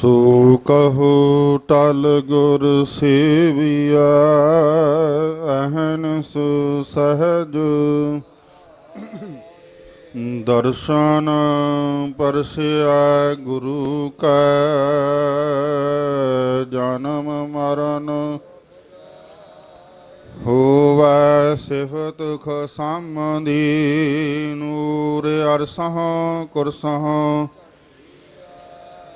ਸੋ ਕਹੋ ਟਲ ਗੁਰ ਸੇਵਿਆ ਅਹਨ ਸੋ ਸਹਜ। ਦਰਸ਼ਨ ਪਰਸਿਆ ਗੁਰੂ ਕੈ, ਜਨਮ ਮਰਨ ਹੋਵੈ ਸਿਫਤ ਖਸਮਦੀ ਨੂਰ ਅਰਸਹ, ਕੁਰਸਹ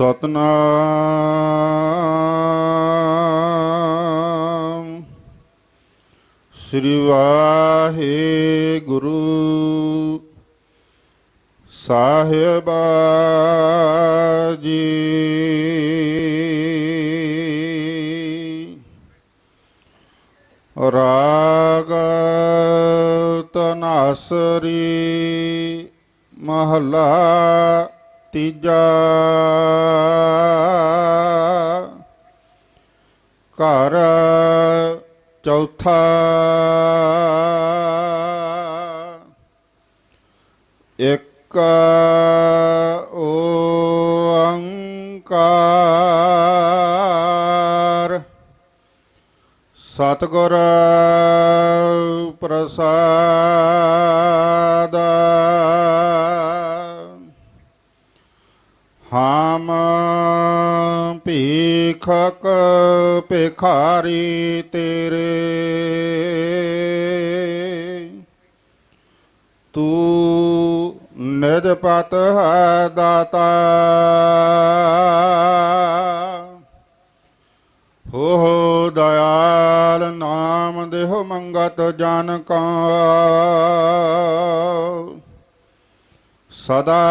ਸਤਨਾਮ। ਸ੍ਰੀ ਵਾਹਿਗੁਰੂ ਸਾਹਿਬ ਜੀ ਰਾਗ ਤਨਾਸਰੀ ਮਹਲਾ ਤੀਜਾ ਘਰ ਚੌਥਾ ਇੱਕ ਓੰਕਾਰ। ਸਤਿਗੁਰ ਪ੍ਰਸਾਦ। ਹਮ ਭੀਖਕ ਭਿਖਾਰੀ ਤੇਰੇ। ਤੂੰ ਨਿਜ ਪਤ ਹੈ ਦਾਤਾ। ਹੋ ਦਇਆਲ ਨਾਮ ਦੇਹੁ ਮੰਗਤ ਜਨ ਕਾ ਸਦਾ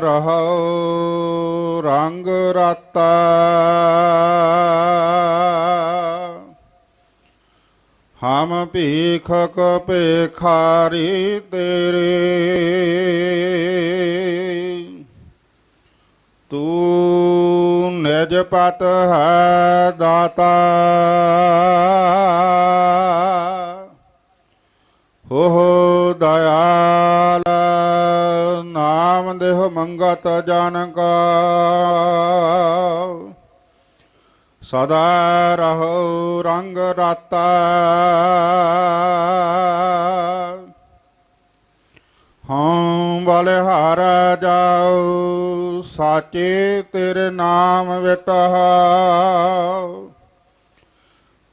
ਰਹੋ ਰੰਗ ਰਾਤਾ। ਹਮ ਭੀਖਕ ਭੇਖਾਰੀ ਤੇਰੇ। ਤੂੰ ਨਿਜ ਪਤ ਹੈ ਦਾਤਾ। ਹੋ ਹੋ ਦਇਆਲ ਨਾਮ ਦੇਹ ਮੰਗਤ ਜਨ ਕਾ ਸਦਾ ਰਹੋ ਰੰਗ ਰਾਤਾ। ਹਉ ਬਲਿਹਾਰ ਜਾਉ ਸਾਚੇ ਤੇਰੇ ਨਾਮ ਵਿਟਹੁ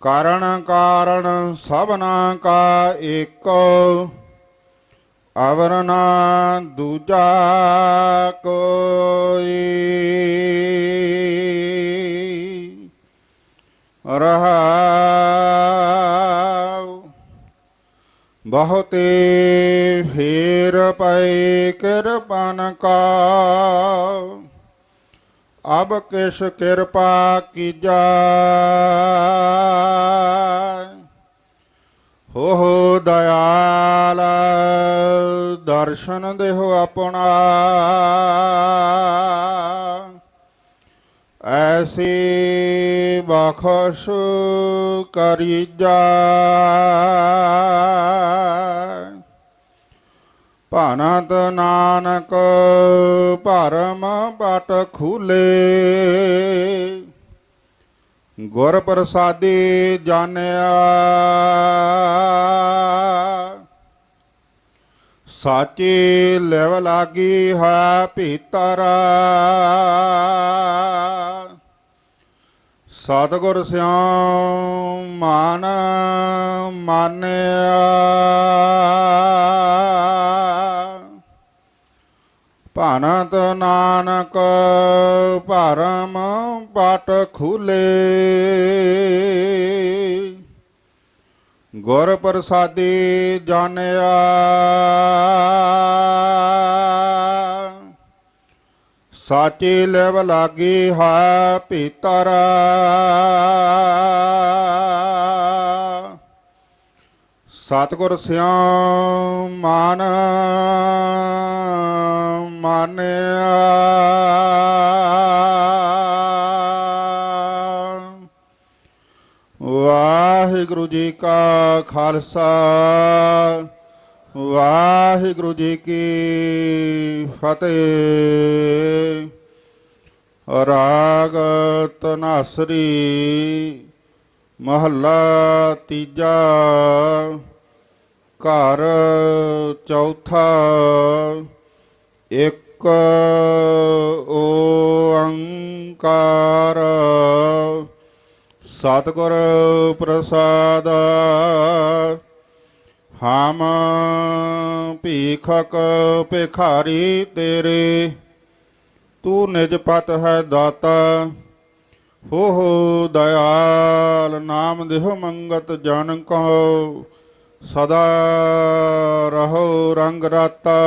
ਕਾਰਣ ਕਾਰਣ ਸਭਨਾ ਕਾ ਏਕੋ ਅਵਰ ਨਾ ਦੂਜਾ ਕੋਈ। ਰਹਾਉ। ਬਹੁਤੇ ਫੇਰ ਪਏ ਕਿਰਪਨ ਕਾ ਅਬ ਕਿਸ ਕਿਰਪਾ ਕੀਜਾ ਹੋ ਹੋ ਦਇਆਲ ਦਰਸ਼ਨ ਦੇਹੁ ਆਪਣਾ ਐਸੀ ਬਖਸ਼ ਕਰੀਜਾ ਭਾਨਤ ਨਾਨਕ ਭਰਮ ਪਟ ਖੂਲੇ। ਗੁਰ ਪ੍ਰਸਾਦੀ ਜਾਣਿਆ ਸਾਚੀ ਲਿਵ ਲਾਗੀ ਹੈ ਭੀਤਰ। ਸਤਿਗੁਰ ਸਿਉ ਮਾਨ ਮਾਨਿਆ। ਭਾਨਤ ਨਾਨਕ ਭਰਮ ਪਟ ਖੁਲੇ। ਗੁਰ ਪ੍ਰਸਾਦੀ ਜਾਣਿਆ। ਸਾਚੀ ਲਿਵ ਲਾਗੀ ਹੈ ਭੀਤਰ। ਸਤਿਗੁਰ ਸਿਉ ਮਾਨ ਮਾਨਿਆ। ਵਾਹਿਗੁਰੂ ਜੀ ਕਾ ਖਾਲਸਾ, ਵਾਹਿਗੁਰੂ ਜੀ ਕੀ ਫਤਿਹ। ਰਾਗ ਤਨਾਸਰੀ, ਮਹੱਲਾ ਤੀਜਾ, ਘਰ ਚੌਥਾ, ਇੱਕ ਓੰਕਾਰ। ਸਤਿਗੁਰ ਪ੍ਰਸਾਦ, ਹਮ ਭੀਖਕ ਭਿਖਾਰੀ ਤੇਰੇ, ਤੂੰ ਨਿਜ ਪਤ ਹੈ ਦਾਤਾ ਹੋ ਹੋ ਦਇਆਲ ਨਾਮ ਦੇਹ ਮੰਗਤ ਜਨ ਕਹੋ ਸਦਾ ਰਹੋ ਰੰਗ ਰਾਤਾ।